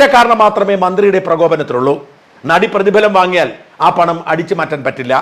ഒരൊറ്റ കാരണം മാത്രമേ മന്ത്രിയുടെ പ്രകോപനത്തിലുള്ളൂ. നടി പ്രതിഫലം വാങ്ങിയാൽ ആ പണം അടിച്ചു മാറ്റാൻ പറ്റില്ല.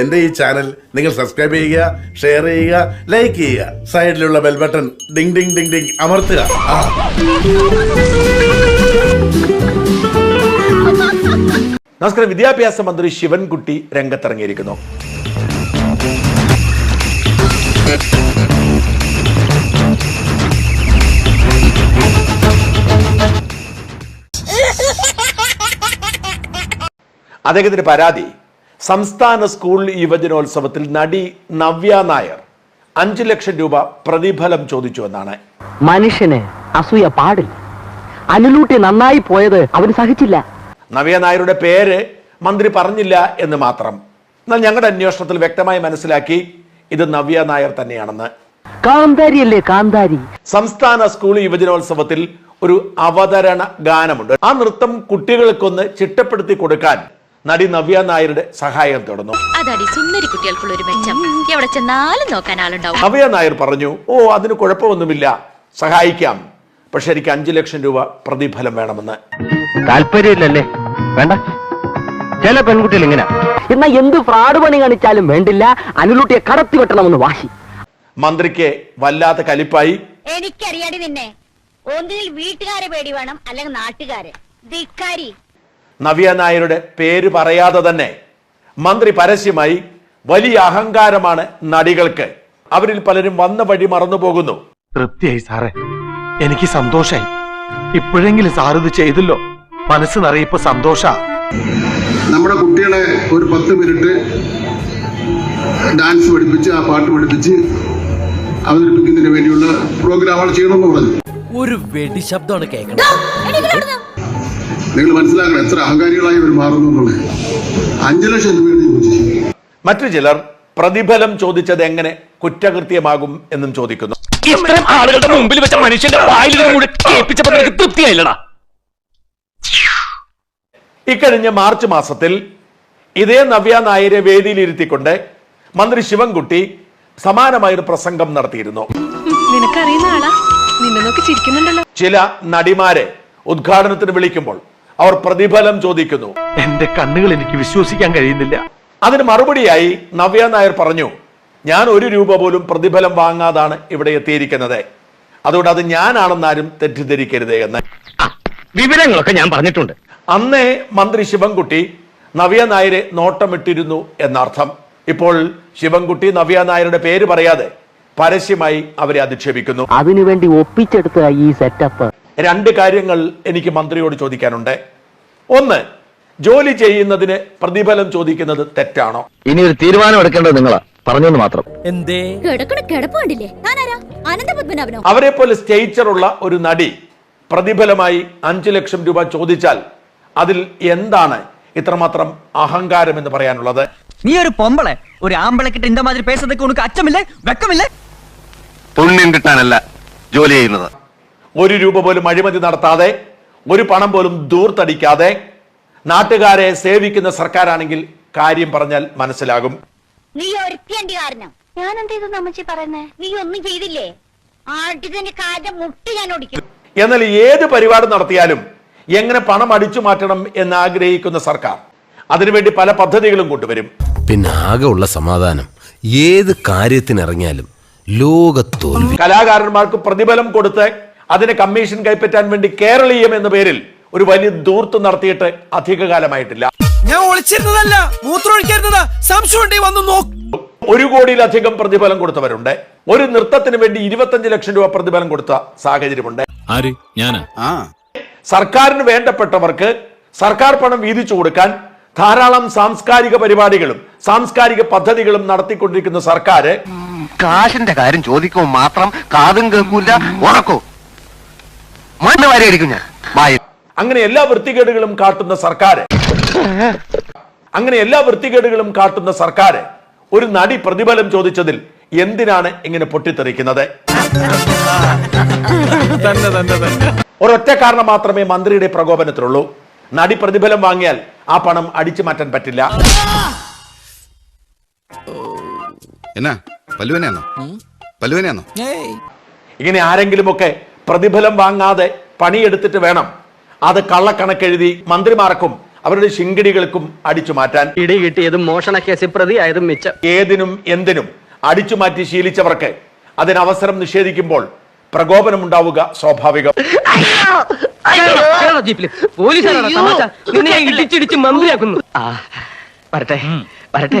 എന്റെ ഈ ചാനൽ നിങ്ങൾ സബ്സ്ക്രൈബ് ചെയ്യുക ഷെയർ ചെയ്യുക ലൈക്ക് ചെയ്യുക. സൈഡിലുള്ള bell button ding ding ding ding അമർത്തുക. നമസ്കാരം. വിദ്യാഭ്യാസ മന്ത്രി ശിവൻകുട്ടി രംഗത്തിറങ്ങിയിരിക്കുന്നു. അദ്ദേഹത്തിന്റെ പരാതി. സംസ്ഥാന സ്കൂൾ യുവജനോത്സവത്തിൽ നടി നവ്യ നായർ അഞ്ചു ലക്ഷം രൂപ പ്രതിഫലം ചോദിച്ചു എന്നാണ്. മനുഷ്യന് അസൂയ പാടില്ല. അനുലൂട്ടി നന്നായി പോയത് അവൻ സഹിച്ചില്ല. നവ്യ നായരുടെ പേര് മന്ത്രി പറഞ്ഞില്ല എന്ന് മാത്രം. എന്നാൽ ഞങ്ങളുടെ അന്വേഷണത്തിൽ വ്യക്തമായി മനസ്സിലാക്കി ഇത് നവ്യ നായർ തന്നെയാണെന്ന്. കാന്താരിയല്ലേ കാന്താരി? സംസ്ഥാന സ്കൂൾ യുവജനോത്സവത്തിൽ ഒരു അവതരണ ഗാനമുണ്ട്. ആ നൃത്തം കുട്ടികൾക്കൊന്ന് ചിട്ടപ്പെടുത്തി കൊടുക്കാൻ നടി നവ്യ നായരുടെ സഹായം തുടർന്നു അതാടി സുന്ദരി കുട്ടികൾക്കുള്ള ഒരു മെച്ചം. എവിടെ ചെന്നാലും നോക്കാൻ ആളുണ്ടാവും. നവ്യ നായർ പറഞ്ഞു ഓ അതിന് കുഴപ്പമൊന്നുമില്ല. സഹായിക്കാം. പക്ഷെ എനിക്ക് അഞ്ചു ലക്ഷം രൂപ പ്രതിഫലം വേണമെന്ന്. താല്പര്യമില്ലല്ലേ? വേണ്ട. ചില പെൺകുട്ടികൾ ഇങ്ങനെ. എന്നാ എന്ത് ഫ്രാഡ് പണി കാണിച്ചാലും വേണ്ടില്ല. അനുലൂട്ടിയെ കടത്തി വെട്ടണമെന്ന് വാശി. മന്ത്രിക്ക് വല്ലാത്ത കലിപ്പായി. എനിക്കറിയാടി നിന്നെ. ഒന്നിൽ വീട്ടുകാരെ പേടി വേണം അല്ലെങ്കിൽ നാട്ടുകാരെ. ധിക്കാരി. നവ്യ നായരുടെ പേര് പറയാതെ തന്നെ മന്ത്രി പരസ്യമായി വലിയ അഹങ്കാരമാണ് നടികൾക്ക്. അവരിൽ പലരും വന്ന വഴി മറന്നു പോകുന്നു. തൃപ്തിയായി സാറേ. എനിക്ക് സന്തോഷായി. ഇപ്പോഴെങ്കിലും സാർ ഇത് ചെയ്തല്ലോ. മനസ്സ് നിറയിപ്പോ സന്തോഷ. നമ്മുടെ കുട്ടികളെ ഒരു പത്ത് മിനിറ്റ് ഡാൻസ് പഠിപ്പിച്ച് ആ പാട്ട് പഠിപ്പിച്ച് അവതരിപ്പിക്കുന്നതിന് വേണ്ടിയുള്ള പ്രോഗ്രാമുകൾ ചെയ്യണമെന്ന് പറഞ്ഞു. ഒരു വെടി ശബ്ദമാണ് കേൾക്കുന്നത്. നിങ്ങൾ മനസ്സിലാക്കണം എത്ര അഹങ്കാരികളായി അവർ മാറുന്നു എന്നുള്ളത്. അഞ്ചു ലക്ഷം രൂപയാണ് ചോദിച്ചത് മറ്റു ചിലർ പ്രതിഫലം ചോദിച്ചത് എങ്ങനെ കുറ്റകൃത്യമാകും എന്നും ചോദിക്കുന്നു. ഇത്രയും ആളുകളുടെ മുമ്പിൽ വെച്ച മനുഷ്യന്റെ വായിൽ കൂടെ തൃപ്തിയായില്ലടാ. ഇക്കഴിഞ്ഞ മാർച്ച് മാസത്തിൽ ഇതേ നവ്യ നായരെ വേദിയിലിരുത്തിക്കൊണ്ട് മന്ത്രി ശിവൻകുട്ടി സമാനമായൊരു പ്രസംഗം നടത്തിയിരുന്നു. നിനക്കറിയുന്ന ആളാ? നിന്നെ നോക്കി ചിരിക്കുന്നുണ്ടല്ലോ. ചില നടിമാരെ ഉദ്ഘാടനത്തിന് വിളിക്കുമ്പോൾ അവർ പ്രതിഫലം ചോദിക്കുന്നു. എന്റെ കണ്ണുകൾ എനിക്ക് വിശ്വസിക്കാൻ കഴിയുന്നില്ല. അതിന് മറുപടിയായി നവ്യ നായർ പറഞ്ഞു ഞാൻ ഒരു രൂപ പോലും പ്രതിഫലം വാങ്ങാതാണ് ഇവിടെ എത്തിയിരിക്കുന്നത്. അതുകൊണ്ട് അത് ഞാനാണെന്നാരും തെറ്റിദ്ധരിക്കരുത് എന്ന്. വിവരങ്ങളൊക്കെ ഞാൻ പറഞ്ഞിട്ടുണ്ട്. അന്നേ മന്ത്രി ശിവൻകുട്ടി നവ്യ നായരെ നോട്ടമിട്ടിരുന്നു എന്നർത്ഥം. ഇപ്പോൾ ശിവൻകുട്ടി നവ്യ നായരുടെ പേര് പറയാതെ പരസ്യമായി അവരെ അധിക്ഷേപിക്കുന്നു. അതിനുവേണ്ടി ഒപ്പിച്ചെടുത്ത ഈ സെറ്റപ്പ് രണ്ട് കാര്യങ്ങൾ എനിക്ക് മന്ത്രിയോട് ചോദിക്കാനുണ്ട്. ഒന്ന് ജോലി ചെയ്യുന്നതിന് പ്രതിഫലം ചോദിക്കുന്നത് തെറ്റാണോ? ഇനി ഒരു തീരുമാനം എടുക്കേണ്ടത് നിങ്ങളാ. പറഞ്ഞെന്ന് മാത്രം. എന്തേ? കിടക്കണ കിടപ്പ് കണ്ടില്ലേ ഞാനാരാ? അനന്തപത്മനാഭനോ? അവരെ പോലെ സ്റ്റേച്ചറുള്ള ഒരു നടി പ്രതിഫലമായി അഞ്ചു ലക്ഷം രൂപ ചോദിച്ചാൽ അതിൽ എന്താണ് ഇത്രമാത്രം അഹങ്കാരം എന്ന് പറയാനുള്ളത്? നീ ഒരു പൊമ്പളെ. ഒരു ആമ്പളക്കിട്ട് ഇന്റെ മാതിരി പേസതൊക്കെ ഉനക്ക് അച്ചമില്ലേ? വെക്കമില്ലേ? പുണ്യം കിട്ടാനല്ല ജോലി ചെയ്യുന്നത്. ഒരു രൂപ പോലും അഴിമതി നടത്താതെ ഒരു പണം പോലും ദൂർത്തടിക്കാതെ നാട്ടുകാരെ സേവിക്കുന്ന സർക്കാരാണെങ്കിൽ കാര്യം പറഞ്ഞാൽ മനസ്സിലാകും. നീ ഞാൻ എന്ത് ചെയ്തു അമ്മച്ചി പറയുന്നേ? നീ ഒന്നും ചെയ്തില്ലേ? എന്നാൽ ഏത് പരിപാടി നടത്തിയാലും എങ്ങനെ പണം അടിച്ചു മാറ്റണം എന്ന് ആഗ്രഹിക്കുന്ന സർക്കാർ അതിനുവേണ്ടി പല പദ്ധതികളും കൊണ്ടുവരും. പിന്നെ ആകെ ഉള്ള സമാധാനം ഏത് കാര്യത്തിനിറങ്ങിയാലും ലോകത്തോൽ കലാകാരന്മാർക്ക് പ്രതിഫലം കൊടുത്ത് അതിന് കമ്മീഷൻ കൈപ്പറ്റാൻ വേണ്ടി കേരളീയം എന്ന പേരിൽ ഒരു വലിയ ദൂർത്ത് നടത്തിയിട്ട് അധികകാലമായിട്ടില്ല. ഞാൻ ഒളിച്ചിരുന്നതല്ല മൂത്രമൊഴിക്കായിരുന്നതാ സംശയം വന്ന് നോക്ക്. ഒരു കോടിയിലധികം പ്രതിഫലം കൊടുത്തവരുണ്ട്. ഒരു നൃത്തത്തിന് വേണ്ടി ഇരുപത്തഞ്ച് ലക്ഷം രൂപ പ്രതിഫലം കൊടുത്ത സാഹചര്യമുണ്ട്. സർക്കാരിന് വേണ്ടപ്പെട്ടവർക്ക് സർക്കാർ പണം വീതിച്ചു കൊടുക്കാൻ ധാരാളം സാംസ്കാരിക പരിപാടികളും സാംസ്കാരിക പദ്ധതികളും നടത്തിക്കൊണ്ടിരിക്കുന്ന സർക്കാർ കാശിന്റെ കാര്യം ചോദിക്കുമ്പോൾ മാത്രം കാതും കേൾക്കൂല ഉറക്കോ അങ്ങനെ എല്ലാ വൃത്തികേടുകളും കാട്ടുന്ന സർക്കാർ അങ്ങനെ എല്ലാ വൃത്തികേടുകളും കാട്ടുന്ന സർക്കാർ ഒരു നടി പ്രതിഫലം ചോദിച്ചതിൽ എന്തിനാണ് ഇങ്ങനെ പൊട്ടിത്തെറിക്കുന്നത്? ഒരൊറ്റ കാരണം മാത്രമേ മന്ത്രിയുടെ പ്രകോപനത്തിലുള്ളൂ. നടി പ്രതിഫലം വാങ്ങിയാൽ ആ പണം അടിച്ചു മാറ്റാൻ പറ്റില്ല. ഇങ്ങനെ ആരെങ്കിലുമൊക്കെ പ്രതിഫലം വാങ്ങാതെ പണിയെടുത്തിട്ട് വേണം അത് കള്ളക്കണക്കെഴുതി മന്ത്രിമാർക്കും അവരുടെ ശിങ്കിടികൾക്കും അടിച്ചു മാറ്റാൻ. ഇടി കിട്ടിയതും മോഷണ കേസിൽ പ്രതിയായതും മിച്ചം. ഏതിനും എന്തിനും അടിച്ചു മാറ്റി ശീലിച്ചവർക്ക് അതിനവസരം നിഷേധിക്കുമ്പോൾ പ്രകോപനം ഉണ്ടാവുക സ്വാഭാവികം ഇടിച്ചിടിച്ച് മന്ത്രിയാക്കുന്നു. ആ വരട്ടെ വരട്ടെ.